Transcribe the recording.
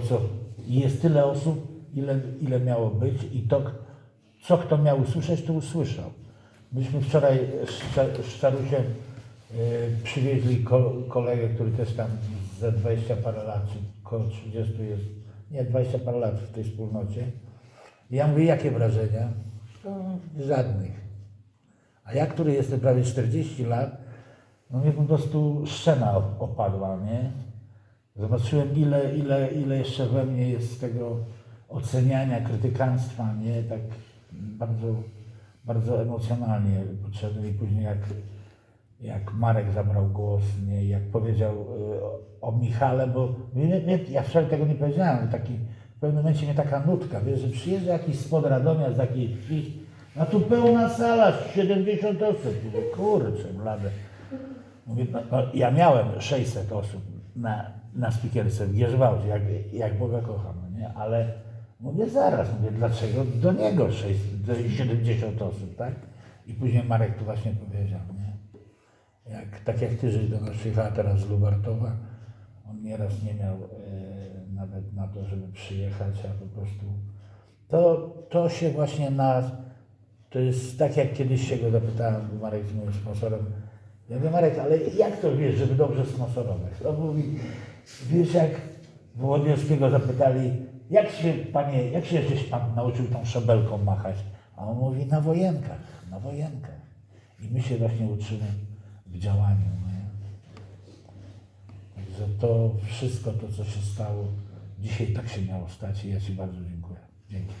Co, jest tyle osób, ile, ile miało być i to, co kto miał usłyszeć, to usłyszał. Myśmy wczoraj z Cza- z Czarusiem y, przywieźli ko, kolegę, który też tam za 20 parę lat, czy około 30 jest, nie, 20 parę lat w tej wspólnocie. Ja mówię, jakie wrażenia? No, żadnych. A ja, który jestem prawie 40 lat, no mnie po prostu szczena op- opadła, nie? Zobaczyłem, ile, ile, ile jeszcze we mnie jest tego oceniania, krytykanstwa, nie? Tak bardzo, bardzo emocjonalnie potrzebne. I później jak, jak Marek zabrał głos, nie? Jak powiedział y, o, o Michale, bo mnie, mnie, ja wczoraj tego nie powiedziałem, taki, w pewnym momencie mnie taka nutka, wiesz, że przyjeżdża jakiś spod Radomia z jakiejś wsi, a tu pełna sala, 70 osób. Mówię, kurczę, blade. Mówię, no, no, ja miałem 600 osób na, na spikierce w Gierzwałdzie, jak, jak Boga kocham, no nie? ale mówię zaraz, mówię, dlaczego do niego 6, do 70 osób, tak? I później Marek tu właśnie powiedział, nie? Jak, tak jak ty, żeś do nas przyjechała teraz z Lubartowa, on nieraz nie miał e, nawet na to, żeby przyjechać, a po prostu to, to się właśnie na, to jest tak jak kiedyś się go zapytałem, bo Marek jest moim sponsorem, ja mówię, Marek, ale jak to wiesz, żeby dobrze sponsorować? On mówi, wiesz jak Wołodyjowskiego zapytali, jak się panie, jak się żeś pan nauczył tą szabelką machać? A on mówi, na wojenkach, na wojenkach. I my się właśnie uczymy w działaniu. Nie? Także to wszystko to, co się stało, dzisiaj tak się miało stać i ja Ci bardzo dziękuję. Dzięki.